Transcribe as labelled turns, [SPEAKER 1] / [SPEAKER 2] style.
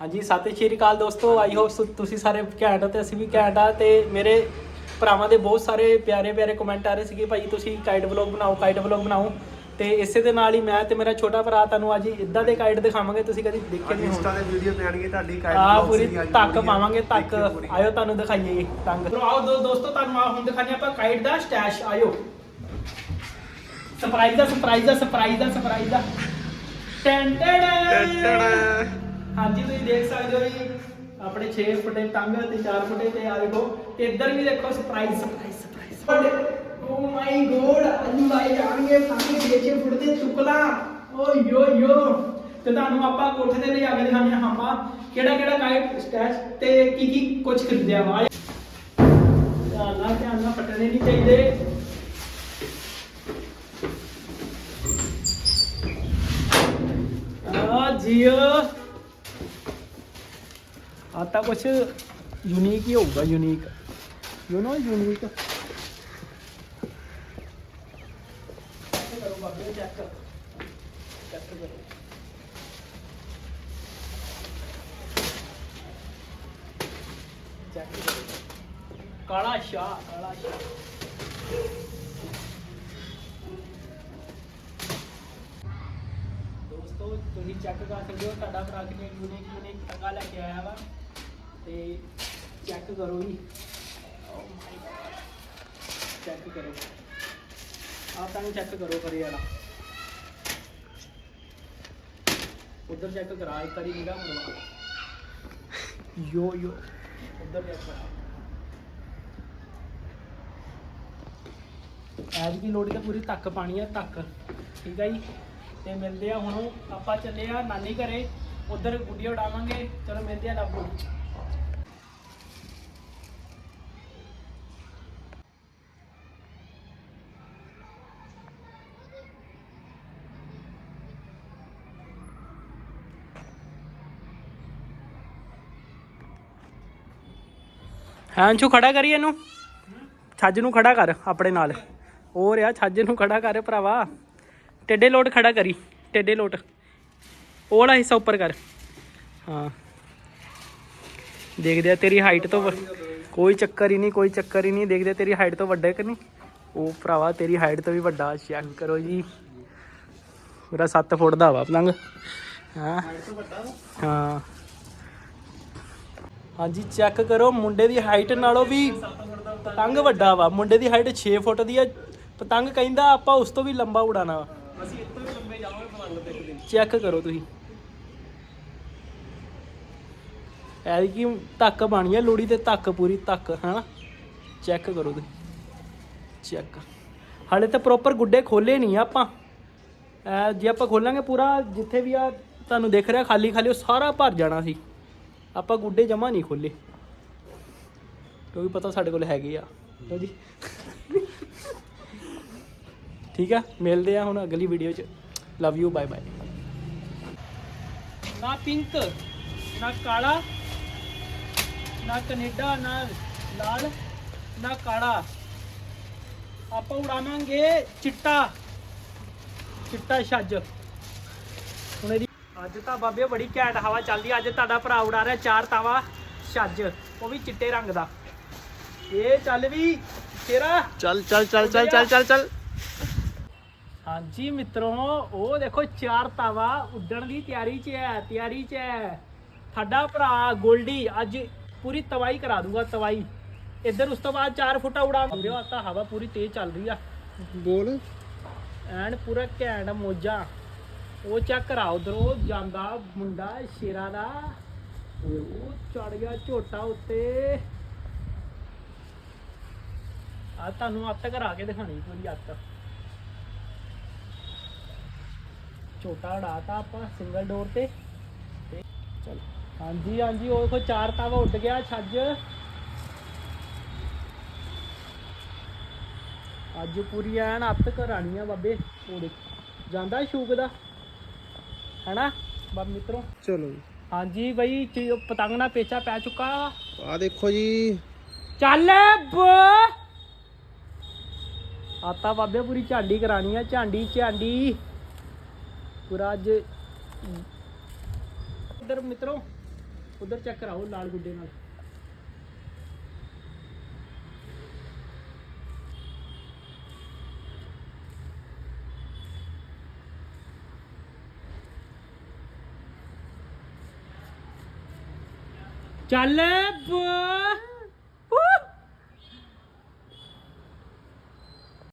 [SPEAKER 1] ਹਾਂਜੀ ਸਤਿ ਸ਼੍ਰੀ ਅਕਾਲ ਦੋਸਤੋ। ਆਈ ਹੋਪ ਤੁਸੀਂ ਸਾਰੇ ਘੈਂਟ ਹੋ ਤੇ ਅਸੀਂ ਵੀ ਘੈਂਟ ਆ ਤੇ ਮੇਰੇ ਭਰਾਵਾਂ ਦੇ ਬਹੁਤ ਸਾਰੇ ਪਿਆਰੇ ਪਿਆਰੇ ਕਮੈਂਟ ਆ ਰਹੇ ਸੀਗੇ। ਭਾਈ ਤੁਸੀਂ ਕਾਈਟ ਵਲੌਗ ਬਣਾਓ ਕਾਈਟ ਵਲੌਗ ਬਣਾਓ। ਤੇ ਇਸੇ ਦੇ ਨਾਲ ਹੀ ਮੈਂ ਤੇ ਮੇਰਾ ਛੋਟਾ ਭਰਾ ਤੁਹਾਨੂੰ ਅੱਜ ਇਦਾਂ ਦੇ ਕਾਈਟ ਦਿਖਾਵਾਂਗੇ। ਤੁਸੀਂ ਕਦੀ ਦੇਖੇ ਨਹੀਂ
[SPEAKER 2] ਇੰਸਟਾ ਤੇ ਵੀਡੀਓ ਪੈਣਗੇ ਤੁਹਾਡੀ ਕਾਈਟ
[SPEAKER 1] ਆ ਪੂਰੀ ਤੱਕ। ਪਾਵਾਂਗੇ ਤੱਕ। ਆਇਓ ਤੁਹਾਨੂੰ ਦਿਖਾਈਏ ਤੰਗ ਆਓ ਦੋ ਦੋਸਤੋ ਤੁਹਾਨੂੰ ਆ ਹੁਣ ਦਿਖਾਣੇ ਆਪਾਂ ਕਾਈਟ ਦਾ ਸਟੈਸ਼ ਆਇਓ। ਸਰਪ੍ਰਾਈਜ਼ ਦਾ ਸਰਪ੍ਰਾਈਜ਼ ਦਾ ਸਰਪ੍ਰਾਈਜ਼ ਦਾ ਸਰਪ੍ਰਾਈਜ਼ ਦਾ ਟੈਨ
[SPEAKER 2] ਟੈਂਟੜ।
[SPEAKER 1] ਹਾਂਜੀ ਤੁਸੀਂ ਦੇਖ ਸਕਦੇ ਹੋ ਜੀ ਆਪਣੇ 6 ਫੁੱਟੇ ਤੰਗ ਤੇ 4 ਫੁੱਟੇ ਤੇ ਆ ਦੇਖੋ ਤੇ ਇੱਧਰ ਵੀ ਦੇਖੋ surprise surprise surprise oh my god ਅੱਜ ਬਾਈ ਜਾਣਗੇ ਸਾਹਮਣੇ 6 ਫੁੱਟ ਦੇ ਚੁਕਲਾ। ਓ ਯੋ ਯੋ। ਤੇ ਤੁਹਾਨੂੰ ਆਪਾਂ ਕੋਠੇ ਤੇ ਲਿਜਾ ਕੇ ਦਿਖਾਉਂਦੇ ਹਾਂ ਆਪਾਂ ਕਿਹੜਾ ਕਿਹੜਾ ਕਾਈਟ ਸਟੈਚ ਤੇ ਕੀ ਕੀ ਕੁਝ ਖਰੀਦਿਆ ਵਾ। ਧਿਆਨ ਨਾਲ ਧਿਆਨ ਨਾਲ ਫਟਣੇ ਨਹੀਂ ਚਾਹੀਦੇ ਆ ਜੀਓ ਆ ਕੁਛ ਯੂਨੀਕ ਹੀ ਹੋਊਗਾ ਯੂਨੀਕ ਯੂ نو ਯੂਨੀਕ ਕਰੋ ਬਾਬੇ ਚੈੱਕ ਚੈੱਕ ਕਰੋ ਚੈੱਕ ਕਰੋ ਕਾਲਾ ਸ਼ਾਹ ਕਾਲਾ ਸ਼ਾਹ ਦੋਸਤੋ ਤੁਸੀਂ ਚੈੱਕ ਕਰ ਸਕਦੇ ਹੋ ਤੁਹਾਡਾ ਭਰਾ ਕਿੰਨੇ ਯੂਨੀਕ ਯੂਨੀਕ ਟੰਗਾ ਲੈ ਕੇ ਆਇਆ ਵਾ। ਤੇ ਚੈੱਕ ਕਰੋ ਜੀ। ਓ ਮਾਈ ਗॉड ਚੈੱਕ ਕਰੋ। ਆਪ ਤਾਂ ਚੈੱਕ ਕਰੋ ਕਰੀ ਵਾਲਾ। ਉਧਰ ਚੈੱਕ ਕਰਾ ਇੱਕ ਵਾਰੀ ਨਿਗਾਹ ਮਰਵਾ ਯੋ ਯੋ। ਉਧਰ ਚੈੱਕ ਕਰਾ। ਐਜ ਕੀ ਲੋੜੀ ਤਾਂ ਪੂਰੀ ਤੱਕ ਪਾਣੀ ਆ ਤੱਕ। ਠੀਕ ਆ ਜੀ? ਤੇ ਮਿਲਦੇ ਆ ਹੁਣ ਆਪਾਂ ਚੱਲੇ ਆ ਨਾਨੀ ਘਰੇ। ਉਧਰ ਗੁੱਡੀਆਂ ਉਡਾਵਾਂਗੇ। ਚਲੋ ਮਿਲਦੇ ਆ ਲੱਭੋ ਹਾਂ ਖੜਾ ਕਰੀ ਇਹਨੂੰ। ਛੱਜ ਨੂੰ ਖੜਾ ਕਰ ਆਪਣੇ ਨਾਲ। ਹੋਰ ਆ, ਛੱਜ ਨੂੰ ਖੜਾ ਕਰ ਭਰਾਵਾ। ਟੇਡੇ ਲੋਟ ਖੜਾ ਕਰੀ, ਟੇਡੇ ਲੋਟ। ਉਹ ਵਾਲਾ ਹਿੱਸਾ ਉੱਪਰ ਕਰ। ਹਾਂ। ਦੇਖਦੇ ਆ ਤੇਰੀ ਹਾਈਟ ਤੋਂ ਕੋਈ ਚੱਕਰ ਹੀ ਨਹੀਂ, ਕੋਈ ਚੱਕਰ ਹੀ ਨਹੀਂ। ਦੇਖਦੇ ਤੇਰੀ ਹਾਈਟ ਤੋਂ ਵੱਡਾ ਕਿ ਨਹੀਂ। ਉਹ ਭਰਾਵਾ, ਤੇਰੀ ਹਾਈਟ ਤੋਂ ਵੀ ਵੱਡਾ ਚੈੱਕ ਕਰੋ ਜੀ। ਮੇਰਾ 7 ਫੁੱਟ ਦਾ ਵਾ ਪਤੰਗ ਹਾਂ। ਹਾਂ। ਹਾਂਜੀ ਚੈੱਕ ਕਰੋ। ਮੁੰਡੇ ਦੀ ਹਾਈਟ ਨਾਲੋਂ ਵੀ ਪਤੰਗ ਵੱਡਾ ਵਾ। ਮੁੰਡੇ ਦੀ ਹਾਈਟ 6 ਫੁੱਟ ਦੀ ਆ। ਪਤੰਗ ਕਹਿੰਦਾ ਆਪਾਂ ਉਸ ਤੋਂ ਵੀ ਲੰਬਾ ਉਡਾਣਾ ਵਾ। ਅਸੀਂ ਇਸ ਵੀ ਲੰਬੇ ਜਾਵਾਂਗੇ ਪਤੰਗ ਤੇ ਇੱਕ ਦਿਨ। ਚੈੱਕ ਕਰੋ ਤੁਸੀਂ। ਐਦੀ ਕੀ ਤੱਕ ਬਾਣੀ ਆ ਲੋੜੀ ਤੇ ਤੱਕ ਪੂਰੀ, ਤੱਕ, ਹਨਾ? ਚੈੱਕ ਕਰੋ ਤੁਸੀਂ। ਚੈੱਕ। ਹਾਲੇ ਤਾਂ ਪ੍ਰੋਪਰ ਗੁੱਡੇ ਖੋਲੇ ਨਹੀਂ ਆ ਆਪਾਂ। ਐ ਜੇ ਆਪਾਂ ਖੋਲਾਂਗੇ ਪੂਰਾ, ਜਿੱਥੇ ਵੀ ਆ ਤੁਹਾਨੂੰ ਦਿਖ ਰਿਹਾ ਖਾਲੀ ਖਾਲੀ, ਉਹ ਸਾਰਾ ਭਰ ਜਾਣਾ ਸੀ। ਆਪਾਂ ਗੁੱਡੇ ਜਮਾ ਨਹੀਂ ਖੋਲੇ ਕਿਉਂਕਿ ਪਤਾ ਸਾਡੇ ਕੋਲ ਹੈਗੇ ਆ। ਲਓ ਜੀ। ਠੀਕ ਆ? ਮਿਲਦੇ ਆ ਹੁਣ ਅਗਲੀ ਵੀਡੀਓ 'ਚ। ਲਵ ਯੂ ਬਾਏ ਬਾਏ ਨਾ ਪਿੰਕ ਨਾ ਕਾਲਾ ਨਾ ਕੈਨੇਡਾ ਨਾ ਲਾਲ ਨਾ ਕਾਲਾ। ਆਪਾਂ ਉਡਾਵਾਂਗੇ ਚਿੱਟਾ। ਚਿੱਟਾ ਛੱਜ। ਹੁਣ ਇਹਦੀ ਅੱਜ ਤਾਂ ਬਾਬੇ ਬੜੀ ਘੈਂਟ ਹਵਾ ਚੱਲਦੀ। ਅੱਜ ਤੁਹਾਡਾ ਭਰਾ ਉਡਾ ਰਿਹਾ ਚਾਰ ਤਾਵਾ ਛੱਜ। ਉਹ ਵੀ ਚਿੱਟੇ ਰੰਗ ਦਾ। ਇਹ ਚੱਲ ਵੀ ਤੇਰਾ।
[SPEAKER 2] ਚੱਲ ਚੱਲ ਚੱਲ ਚੱਲ ਚੱਲ ਚੱਲ ਚੱਲ।
[SPEAKER 1] ਹਾਂਜੀ ਮਿੱਤਰੋ ਉਹ ਦੇਖੋ ਚਾਰ ਤਾਵਾ ਉੱਡਣ ਦੀ ਤਿਆਰੀ 'ਚ ਹੈ ਤਿਆਰੀ 'ਚ ਹੈ। ਸਾਡਾ ਭਰਾ ਗੋਲਡੀ ਅੱਜ ਪੂਰੀ ਤਵਾਈ ਕਰਾ ਦੂਗਾ ਤਵਾਈ ਇੱਧਰ ਉਸ ਤੋਂ ਬਾਅਦ 4 ਫੁੱਟਾ ਉਡਾ ਰਿਹਾ ਤਾਂ ਹਵਾ ਪੂਰੀ ਤੇਜ਼ ਚੱਲ ਰਹੀ ਆ।
[SPEAKER 2] ਬੋਲ।
[SPEAKER 1] ਐਨ ਪੂਰਾ ਘੈਂਟ ਮੋਜਾ। ਉਹ ਚੈੱਕ ਕਰਾ ਉਧਰ ਜਾਂਦਾ ਮੁੰਡਾ ਸ਼ੇਰਾ ਦਾ। ਉਹ ਚੜ ਗਿਆ ਝੋਟਾ ਉੱਤੇ। ਆ ਤੁਹਾਨੂੰ ਅੱਤ ਕਰਾ ਕੇ ਦਿਖਾਣੀ ਪੂਰੀ ਅੱਤ। ਝੋਟਾ ਉਡਾਤਾ ਆਪਾਂ ਸਿੰਗਲ ਡੋਰ ਤੇ। ਤੇ ਚਲ। ਹਾਂਜੀ ਹਾਂਜੀ ਉਹ ਦੇਖੋ ਚਾਰ ਤਾਵਾ ਉੱਡ ਗਿਆ ਛੱਜ। ਅੱਜ ਪੂਰੀ ਐਨ ਅੱਤ ਕਰਾਣੀ ਆ ਬਾਬੇ ਉਹ ਜਾਂਦਾ ਸ਼ੂਕ ਦਾ। ਹੈਨਾ? ਬਾਬ ਮਿੱਤਰੋ?
[SPEAKER 2] ਚਲੋ ਜੀ।
[SPEAKER 1] ਹਾਂਜੀ ਬਈ ਪਤੰਗ ਨਾਲ ਪੇਚਾ ਪੈ ਚੁੱਕਾ
[SPEAKER 2] ਆ ਦੇਖੋ ਜੀ।
[SPEAKER 1] ਚੱਲ ਬ। ਆਤਾ ਬਾਬੇ ਪੂਰੀ ਝਾਂਡੀ ਕਰਾਣੀ ਆ ਝਾਂਡੀ ਝਾਂਡੀ। ਪੂਰਾ ਅੱਜ ਇੱਧਰ ਮਿੱਤਰੋ ਉਧਰ ਚੈੱਕ ਕਰਾਓ ਲਾਲ ਗੁੱਡੇ ਨਾਲ। ਚੱਲ ਬੋ